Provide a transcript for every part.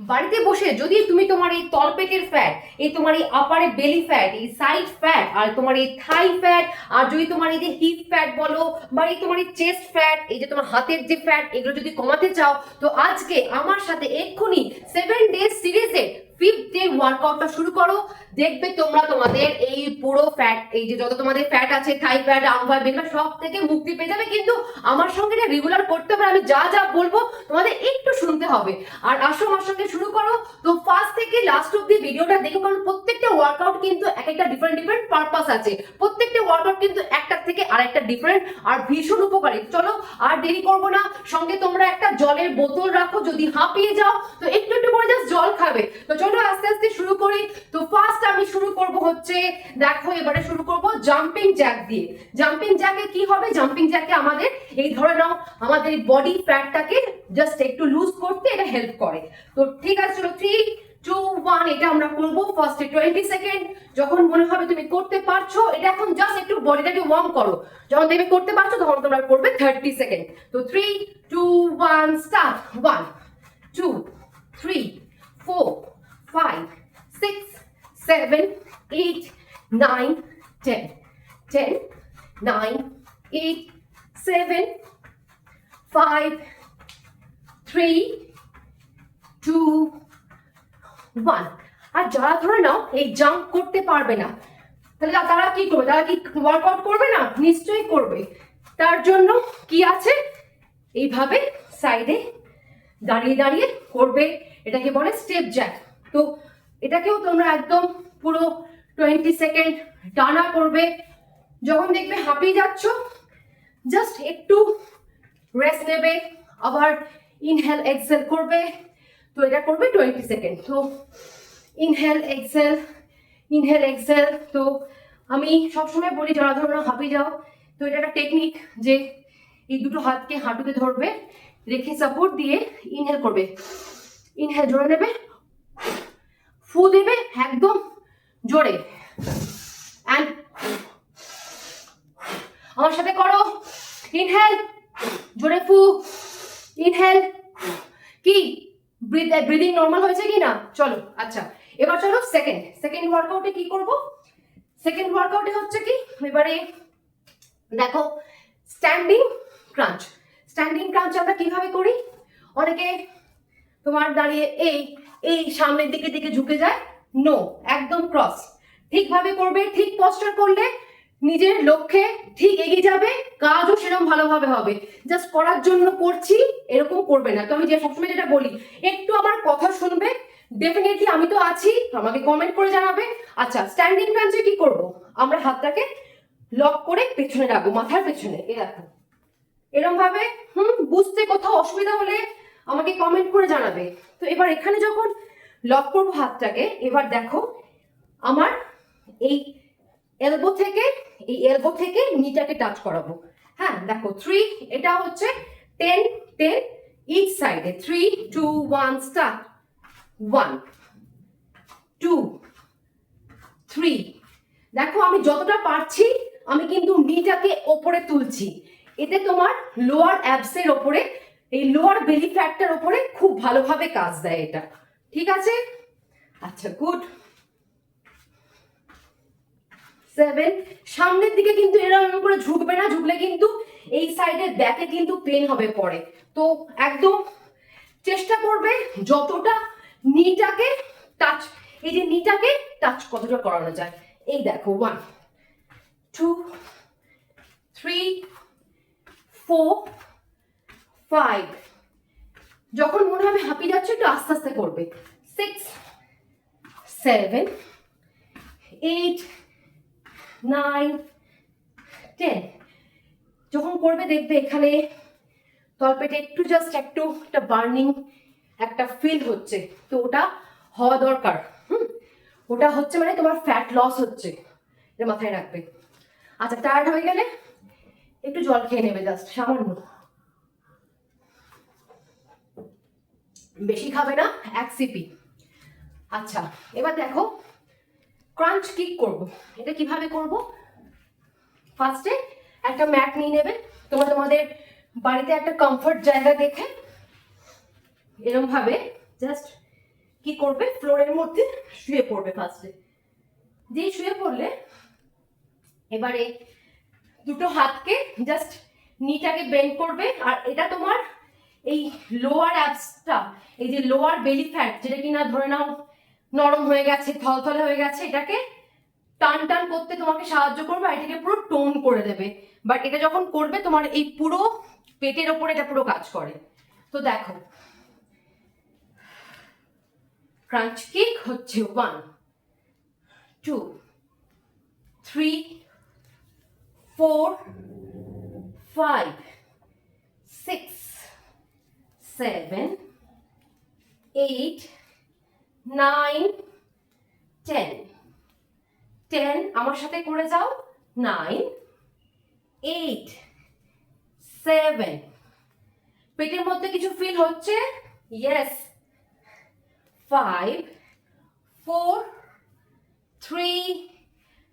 বাড়িতে বসে যদি তুমি তোমার এই তলপেটের ফ্যাট এই তোমার এই আপারে বেলি ফ্যাট এই সাইড ফ্যাট আর তোমার এই থাই ফ্যাট আর যদি তোমার এই যে হিপ ফ্যাট বলো, বা এই তোমার এই চেস্ট ফ্যাট এই যে তোমার হাতের যে ফ্যাট এগুলো যদি কমাতে চাও, তো আজকে আমার সাথে এক্ষুনি সেভেন ডেজ সিরিজে ফিফথ ডে ওয়ার্কআউটটা শুরু করো। দেখবে তোমরা তোমাদের এই পুরো ফ্যাট এই যে যত তোমাদের ফ্যাট আছে থাই ফ্যাট বেলফ্যাট সব থেকে মুক্তি পেয়ে যাবে। কিন্তু আমার সঙ্গে রেগুলার করতে হবে, আমি যা যা বলব তোমাদের একটু শুনতে হবে। আর আসো আমার সঙ্গে শুরু করো। তো ফার্স্ট থেকে লাস্ট অব্দি ভিডিওটা দেখো, কারণ প্রত্যেকটা ওয়ার্কআউট কিন্তু এক একটা ডিফারেন্ট ডিফারেন্ট পারপাস আছে। প্রত্যেকটা ওয়ার্কআউট কিন্তু একটার থেকে আরেকটা ডিফারেন্ট আর ভীষণ উপকারী। চলো, আর দেরি করব না। সঙ্গে তোমরা একটা জলের বোতল রাখো, যদি হাঁপিয়ে যাও, তো একটু একটু করে জাস্ট জল খাবে। তো চলো, আস্তে আস্তে শুরু করি। তো ফার্স্ট আমি শুরু করব হচ্ছে, দেখো এবারে শুরু করব জাম্পিং জ্যাক দিয়ে। জাম্পিং জ্যাকে কি হবে? জাম্পিং জ্যাকে আমাদের, এই ধরে নাও, আমাদের বডি ফ্যাটটাকে জাস্ট একটু লুজ করতে এটা হেল্প করে। তো ঠিক আছে, চলো থ্রি টু ওয়ান এটা আমরা করব ফার্স্টে টোয়েন্টি সেকেন্ড যখন মনে হবে তুমি করতে পারছ, এটা এখন জাস্ট একটু বডিটাকে ওয়ার্ম করো। যখন দেখবে করতে পারছ, তখন তোমরা করবে থার্টি সেকেন্ড তো three two one start one two three four five six seven eight nine ten ten nine eight seven five three two one আর যারা ধরে নাও, এই জাম্প করতে পারবে না, তাহলে তারা কি করবে? তারা কি ওয়ার্কআউট করবে না? নিশ্চয়ই করবে। তার জন্য কি আছে? এইভাবে সাইডে দাঁড়িয়ে দাঁড়িয়ে করবে। এটাকে বলে স্টেপ জ্যাক তো এটাকেও তোমরা একদম পুরো টোয়েন্টি সেকেন্ড টানা করবে। যখন দেখবে হাঁপিয়ে যাচ্ছ জাস্ট একটু রেস্ট নেবে। আবার ইনহেল এক্সেল করবে। তো এটা করবে টোয়েন্টি সেকেন্ড তো ইনহেল এক্সেল ইনহেল এক্সেল তো আমি সবসময় বলি যারা ধরো না হাঁপিয়ে যাও, তো এটা একটা টেকনিক যে এই দুটো হাতকে হাঁটুতে ধরবে, রেখে সাপোর্ট দিয়ে ইনহেল করবে। ইনহেল জোরে নেবে, ফু দেবে একদম জোরে। আমার সাথে করো। ইনহেল জোরে ফু। ইনহেল কি? ব্রিদিং নর্মাল হয়েছে কি না চলো আচ্ছা। এবার চলো সেকেন্ড সেকেন্ড ওয়ার্কআউটে কি করব? সেকেন্ড ওয়ার্কআউটে হচ্ছে কি? এবারে দেখো স্ট্যান্ডিং ক্রাঞ্চ স্ট্যান্ডিং ক্রাঞ্চ আমরা কীভাবে করি? অনেকে তোমার দাঁড়িয়ে এই এই সামনের দিকে দিকে ঝুঁকে যায়। নো একদম ক্রস ঠিকভাবে করবে, ঠিক পস্টার করলে নিজের লক্ষ্যে ঠিক এগিয়ে যাবে, কাজও সেরকম ভালোভাবে হবে। জাস্ট করার জন্য করছি, এরকম করবে না। তো আমি যে সবসময় যেটা বলি, একটু আমার কথা শুনবে ডেফিনেটলি আমি তো আছি, আমাকে কমেন্ট করে জানাবে। আচ্ছা স্ট্যান্ডিং ক্রাঞ্চে কি করব? আমরা হাতটাকে লক করে পেছনে রাখব, মাথার পেছনে এ দেখো। এরকম ভাবে হুম, বুঝতে কোথাও অসুবিধা হলে আমাকে কমেন্ট করে জানাবে। তো এবার এখানে যখন লক করব হাতটাকে, এবার দেখো, আমার এই এলবো থেকে, এই এলবো থেকে নিটাকে টাচ করাবো। হ্যাঁ দেখো থ্রি এটা হচ্ছে টেন টেন ইচ সাইডে three two one start one two three দেখো, আমি যতটা পারছি, আমি কিন্তু নিটাকে ওপরে তুলছি। এতে তোমার লোয়ার অ্যাবসের ওপরে, এই লোয়ার বেলি ফ্যাটটার ওপরে খুব ভালোভাবে কাজ দেয় এটা। ঠিক আছে? আচ্ছা গুড সেভেন সামনের দিকে কিন্তু এরকম করে ঝুঁকবে না, ঝুঁকলে কিন্তু এই সাইডে ব্যাকে কিন্তু পেন হবে পরে। তো একদম চেষ্টা করবে যতটা নিটাকে টাচ এই যে নিটাকে টাচ কতটা করানো যায়। এই দেখো one two three four five যখন মনে হবে হাঁপিয়ে যাচ্ছে, একটু আস্তে আস্তে করবে। Six seven eight nine ten যখন করবে, দেখবে এখানে তলপেটে একটু জাস্ট একটু একটা বার্নিং একটা ফিল হচ্ছে। তো ওটা হওয়া দরকার ওটা হচ্ছে মানে তোমার ফ্যাট লস হচ্ছে, এটা মাথায় রাখবে। আচ্ছা টায়ার্ড হয়ে গেলে একটু জল খেয়ে নেবে জাস্ট সামান্য। বেশি খাবে না, এক সিপি। আচ্ছা এবার দেখো ক্রাঞ্চ কিক করব? এটা কীভাবে করব? ফার্স্টে একটা ম্যাট নিয়ে নেবে। তোমরা তোমাদের বাড়িতে একটা কমফর্ট জায়গা দেখে এরকম ভাবে জাস্ট কি করবে? ফ্লোরের মধ্যে শুয়ে পড়বে ফার্স্টে যেই শুয়ে পড়লে এবারে দুটো হাতকে জাস্ট নিটাকে বেন্ড করবে। আর এটা তোমার এই লোয়ার অ্যাপসটা এই যে লোয়ার বেলি ফ্যাট যেটা কিনা ধরে নাও নরম হয়ে গেছে, থলথলে হয়ে গেছে, এটাকে টান টান করতে তোমাকে সাহায্য করবে আর এটাকে পুরো টোন করে দেবে। বাট এটা যখন করবে, তোমার এই পুরো পেটের ওপরে এটা পুরো কাজ করে। তো দেখো ক্রাঞ্চ কিক হচ্ছে one two three four five six seven eight nine, ten. Ten আমার সাথে করে যাও। Nine, eight, seven. পেটের মধ্যে কিছু ফিল হচ্ছে? ইয়েস ফাইভ ফোর থ্রি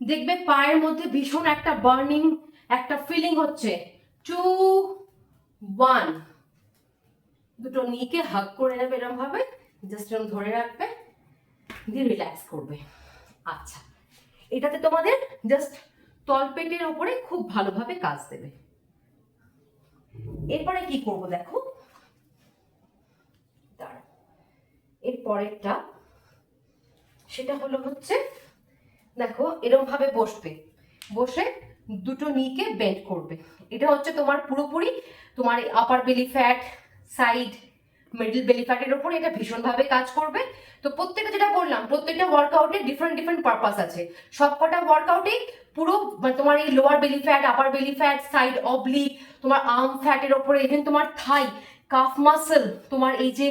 দেখবে পায়ের মধ্যে ভীষণ একটা বার্নিং একটা ফিলিং হচ্ছে। টু ওয়ান দুটো নিকে হাগ করে নেবে এরকম ভাবে জাস্ট এরকম ধরে রাখবে। দিয়ে রিল্যাক্স করবে। আচ্ছা এটাতে তোমাদের জাস্ট তলপেটের ওপরে খুব ভালোভাবে কাজ দেবে। এরপরে কি করব দেখো? এর পরেরটা, সেটা হলো হচ্ছে, দেখো এরকম ভাবে বসবে। বসে দুটো নিকে বেন্ড করবে। এটা হচ্ছে তোমার পুরোপুরি তোমার upper belly fat side middle belly ফ্যাটের উপর এটা ভীষণভাবে কাজ করবে। তো প্রত্যেকটা যেটা বললাম, প্রত্যেকটা ওয়ার্কআউটে ডিফারেন্ট ডিফারেন্ট পারপাস আছে। সবকটা ওয়ার্কআউটেই পুরো মানে তোমার এই lower belly fat upper belly fat side oblique তোমার আর্ম ফ্যাটের ওপরে ইভেন তোমার থাই কাফ মাসেল তোমার এই যে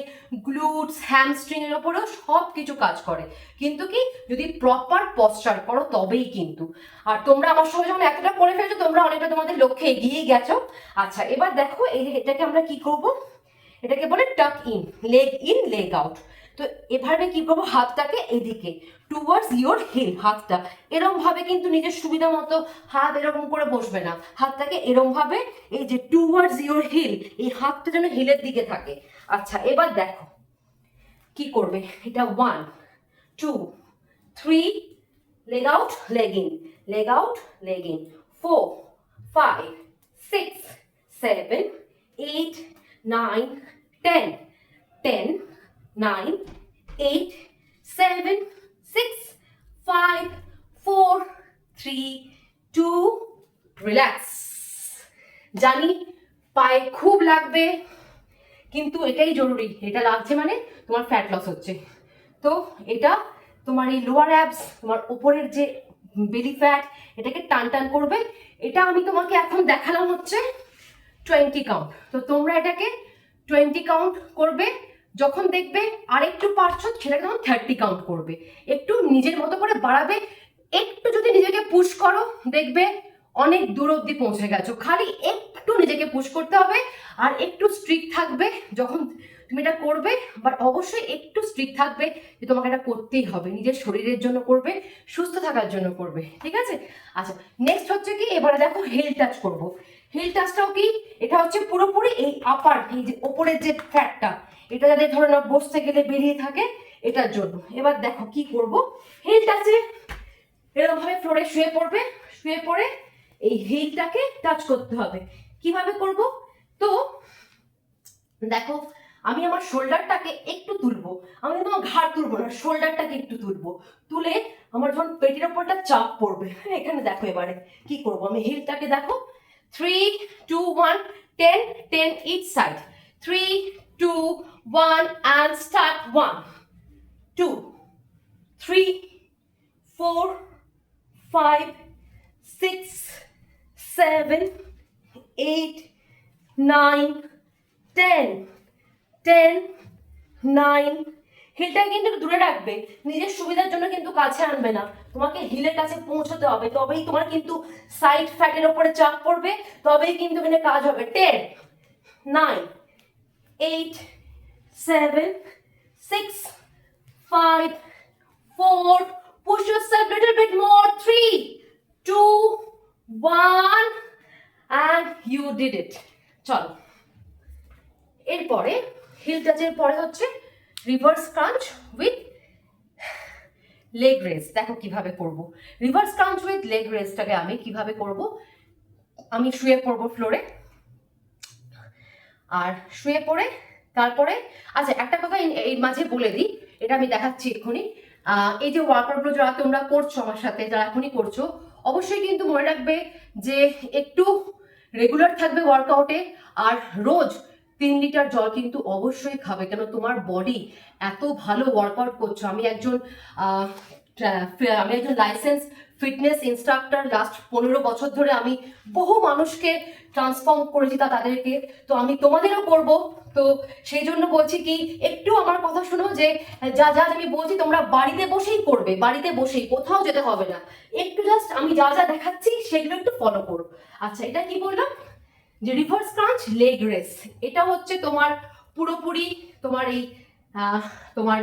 গ্লুটস হ্যামস্ট্রিং এর ওপরেও সব কিছু কাজ করে। কিন্তু কি, যদি প্রপার পশ্চার করো, তবেই কিন্তু। আর তোমরা আমার সঙ্গে যখন এতটা করে ফেলছো, তোমরা অনেকটা তোমাদের লক্ষ্যে এগিয়ে গেছো। আচ্ছা এবার দেখো, এই এটাকে আমরা কি করব? এটাকে বলে tuck in leg in leg out তো এভাবে কি করব? হাতটাকে এদিকে টুয়ার্ডস ইওর হিল হাতটা। এরম ভাবে কিন্তু নিজের সুবিধা মতো হাত এরকম করে বসবে না। হাতটাকে এরম ভাবে এই যে টুয়ার্ডস ইওর হিল এই হাতটা যেন হিলের দিকে থাকে। আচ্ছা এবার দেখো, কি করবে? এটা one two three leg out leg in leg out leg in four five six seven eight nine ten ten nine, eight, seven, six, five, four, three, two, relax. জানি পায়ে খুব লাগবে কিন্তু এটাই জরুরি। এটা লাগছে মানে তোমার ফ্যাট লস হচ্ছে। তো এটা তোমার এই লোয়ার অ্যাবস তোমার উপরের যে বেলি ফ্যাট এটাকে টান টান করবে। এটা আমি তোমাকে এখন দেখালাম হচ্ছে টোয়েন্টি কাউন্ট তো তোমরা এটাকে টোয়েন্টি কাউন্ট করবে, যখন দেখবে আর একটু পারছ সেটাকে তখন থার্টি কাউন্ট করবে। একটু নিজের মতো করে বাড়াবে, একটু যদি নিজেকে পুশ করো, দেখবে অনেক দূর অব্দি পৌঁছে গেছো। খালি একটু নিজেকে পুশ করতে হবে আর একটু স্ট্রিক্ট থাকবে যখন তুমি এটা করবে বাট অবশ্যই একটু স্ট্রিক্ট থাকবে যে তোমাকে এটা করতেই হবে। নিজের শরীরের জন্য করবে, সুস্থ থাকার জন্য করবে। ঠিক আছে? আচ্ছা নেক্সট হচ্ছে কি? এবারে দেখো হিল টাচ করব। হিল টাচটাও কি? এটা হচ্ছে পুরোপুরি এই আপার এই যে ওপরের যে ফ্যাটটা এটা যাতে ধরে নাও বসতে গেলে বেরিয়ে থাকে, এটার জন্য। এবার দেখো কি করব। হিল টাচে এরকম ভাবে ফ্লোরে শুয়ে পড়বে, শুয়ে পড়ে এই হিলটাকে টাচ করতে হবে। কীভাবে করব? তো, দেখো, আমি আমার শোল্ডারটাকে একটু তুলবো। আমি কিন্তু আমার ঘাড় তুলবো না শোল্ডারটাকে একটু তুলবো। তুলে আমার যখন পেটের ওপরটা চাপ পড়বে এখানে দেখো এবারে কি করব? আমি হিলটাকে দেখো three two one ten ten each side three two one and start one two three four five six seven eight nine ten ten nine হিলটা কিন্তু একটু দূরে রাখবে নিজের সুবিধার জন্য কিন্তু কাছে আনবে না তোমাকে হিলের কাছে পৌঁছতে হবে। তবেই তোমার কিন্তু সাইড ফ্যাটের ওপরে চাপ পড়বে তবেই কিন্তু এখানে কাজ হবে। Ten nine eight seven six five four push yourself a little bit more, three, two, one, and you did it. চলো। এরপরে হিল টাচের পরে হচ্ছে reverse crunch with leg rest দেখো কীভাবে করব। রিভার্স ক্রাঞ্চ উইথ লেগ রেস্টটাকে আমি কীভাবে করব? আমি শুয়ে পড়ব ফ্লোরে আর শুয়ে পড়ে, তারপরে আচ্ছা একটা কথা এই মাঝে বলে দিই, এটা আমি দেখাচ্ছি এক্ষুনি। এই যে ওয়ার্কআউটগুলো যারা তোমরা করছ আমার সাথে, যারা এখনই করছ, অবশ্যই কিন্তু মনে রাখবে যে একটু রেগুলার থাকবে ওয়ার্কআউটে আর রোজ তিন লিটার জল কিন্তু অবশ্যই খাবে, কেন তোমার বডি এত ভালো ওয়ার্কআউট করছ। আমি একজন আমি একজন লাইসেন্স ফিটনেস ইনস্ট্রাক্টর লাস্ট পনেরো বছর ধরে আমি বহু মানুষকে ট্রান্সফর্ম করেছি তা তাদেরকে। তো আমি তোমাদেরও করব। তো সেই জন্য বলছি কি, একটু আমার কথা শোনো যে, যা যা আমি বলছি তোমরা বাড়িতে বসেই করবে, বাড়িতে বসেই, কোথাও যেতে হবে না। একটু জাস্ট আমি যা যা দেখাচ্ছি সেগুলো একটু ফলো করো। আচ্ছা এটা কি বললাম? যে রিভার্স ক্রাঞ্চ লেগ রেস এটা হচ্ছে তোমার পুরোপুরি তোমার এই তোমার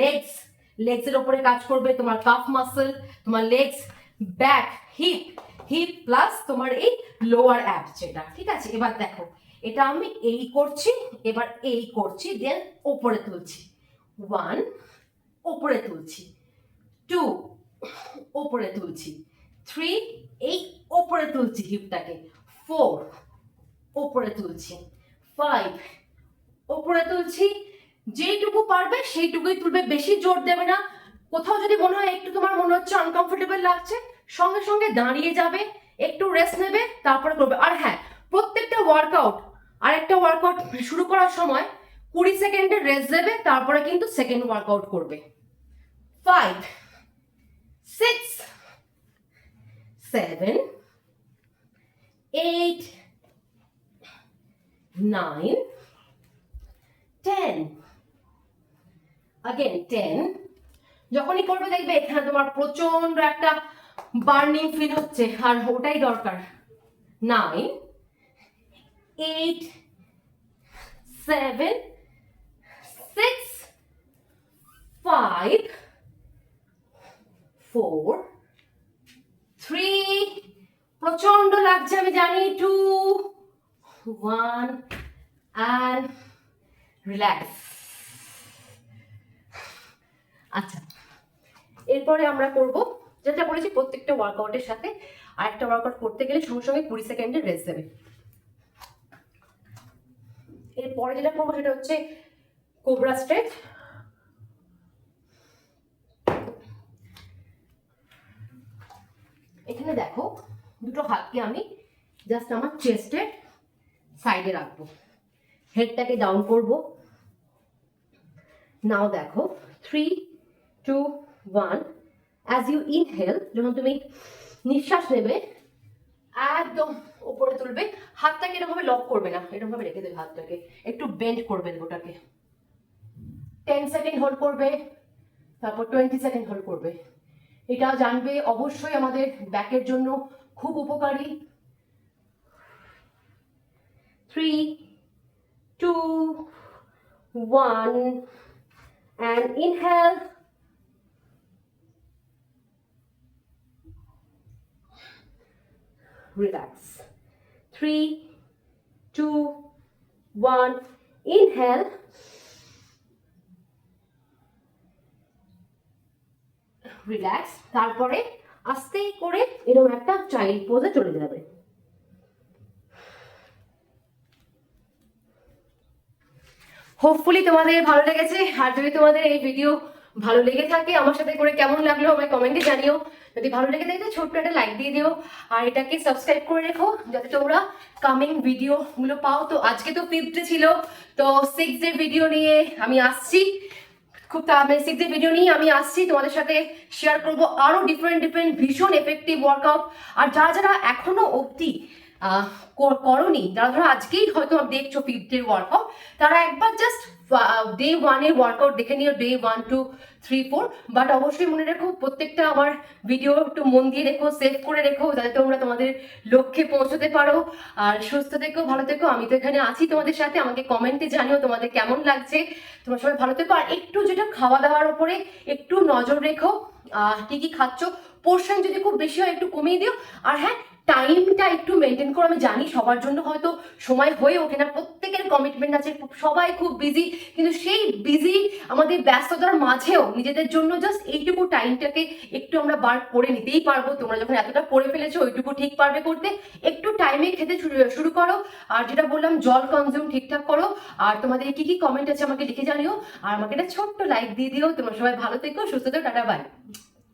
লেগস লেগসের ওপরে কাজ করবে তোমার কাফ মাসল তোমার legs back hip hip plus তোমার এই লোয়ার অ্যাপ যেটা। ঠিক আছে? এবার দেখো, এটা আমি এই করছি, এবার এই করছি দেন ওপরে তুলছি। ওয়ান ওপরে তুলছি। টু ওপরে তুলছি। থ্রি এই ওপরে তুলছি হিপটাকে ফোর ওপরে তুলছি। ফাইভ ওপরে তুলছি। যেইটুকু পারবে সেইটুকুই তুলবে। বেশি জোর দেবে না। কোথাও যদি মনে হয় একটু তোমার মনে হচ্ছে আনকমফোর্টেবল লাগছে, সঙ্গে সঙ্গে দাঁড়িয়ে যাবে, একটু রেস্ট নেবে, তারপরে করবে। আর হ্যাঁ প্রত্যেকটা ওয়ার্কআউট আর একটা ওয়ার্কআউট শুরু করার সময় কুড়ি সেকেন্ডের রেস্ট দেবে, তারপরে কিন্তু সেকেন্ড ওয়ার্কআউট করবে। Five six seven eight nine ten again ten যখনই করবে, দেখবে এখানে তোমার প্রচণ্ড একটা বার্নিং ফিল হচ্ছে, আর ওটাই দরকার। Nine eight seven six five four three প্রচণ্ড লাগছে, আমি জানি টু ওয়ান অ্যান্ড রিল্যাক্স আচ্ছা এরপরে আমরা করব যেটা বলেছি প্রত্যেকটা ওয়ার্কআউটের সাথে আরেকটা ওয়ার্কআউট করতে গেলে সঙ্গে সঙ্গে কুড়ি সেকেন্ডের রেস্ট দেবে। এরপরে যেটা করব সেটা হচ্ছে কোবরা স্ট্রেচ এখানে দেখো দুটো হাতকে আমি জাস্ট আমার চেস্টের সাইডে রাখব। হেডটাকে ডাউন করব। নাও দেখো three two one as you inhale যখন তুমি নিঃশ্বাস নেবে, একদম উপরে তুলবে, হাতটাকে এরকমভাবে লক করবে না, এরকমভাবে রেখে দেবে হাতটাকে। একটু বেন্ড করবে ওটাকে টেন সেকেন্ড হোল্ড করবে, তারপর টোয়েন্টি সেকেন্ড হোল্ড করবে। এটা জানবে অবশ্যই আমাদের ব্যাকের জন্য খুব উপকারী। Three two one and inhale relax. Three, two, one. Inhale. Relax তারপরে আস্তে করে এরকম একটা চাইল্ড পোজে চলে যাবে হোপফুলি তোমাদের ভালো লেগেছে। আর যদি তোমাদের এই ভিডিও ভালো লেগে থাকে, আমার সাথে করে কেমন লাগল আমায় কমেন্টে জানিও। যদি ভালো লেগে থাকে, ছোট্ট একটা লাইক দিয়ে দিও। আর এটাকে সাবস্ক্রাইব করে রেখো, যাতে তোমরা কামিং ভিডিও গুলো পাও। তো আজকে তো ফিফথ ছিল, তো সিক্স এর ভিডিও নিয়ে আমি আসছি। খুব তাড়াতাড়ি সিক্স এর ভিডিও নিয়ে আমি আসছি। তোমাদের সাথে শেয়ার করব আরও ডিফারেন্ট ডিফারেন্ট ভীষণ এফেক্টিভ ওয়ার্কআউট আর যারা যারা এখনও অবধি করনি। যারা ধরো আজকেই হয়তো দেখছ ফিফথের ওয়ার্কআউট। তারা একবার জাস্ট ডে ওয়ানের ওয়ার্কআউট দেখে নিও day one two three four but অবশ্যই মনে রেখো, প্রত্যেকটা আমার ভিডিও একটু মন দিয়ে রেখো সেভ করে রেখো, যাতে তোমরা তোমাদের লক্ষ্যে পৌঁছতে পারো। আর সুস্থ থেকো, ভালো থেকো। আমি তো এখানে আছি তোমাদের সাথে। আমাকে কমেন্টে জানিও তোমাদের কেমন লাগছে। তোমরা সবাই ভালো থেকো। আর একটু যেটা খাওয়া দাওয়ার উপরে একটু নজর রেখো। কি কি খাচ্ছ? পোর্শন যদি খুব বেশি হয় একটু কমিয়ে দিও। আর হ্যাঁ টাইমটা একটু মেনটেন করো। আমি জানি সবার জন্য হয়তো সময় হয়ে ওঠে না। প্রত্যেকের কমিটমেন্ট আছে। সবাই খুব বিজি কিন্তু সেই বিজি আমাদের ব্যস্ততার মাঝেও নিজেদের জন্য জাস্ট এইটুকু টাইমটাকে একটু আমরা বার করে নিতেই পারব। তোমরা যখন এতটা করে ফেলেছো, ওইটুকু ঠিক পারবে করতে। একটু টাইমে খেতে শুরু করো। আর যেটা বললাম, জল কনজিউম ঠিকঠাক করো। আর তোমাদের কি কি কমেন্ট আছে আমাকে লিখে জানিও। আর আমাকে একটা ছোট্ট লাইক দিয়ে দিও। তোমরা সবাই ভালো থেকো, সুস্থ থেকো, টাটা বাই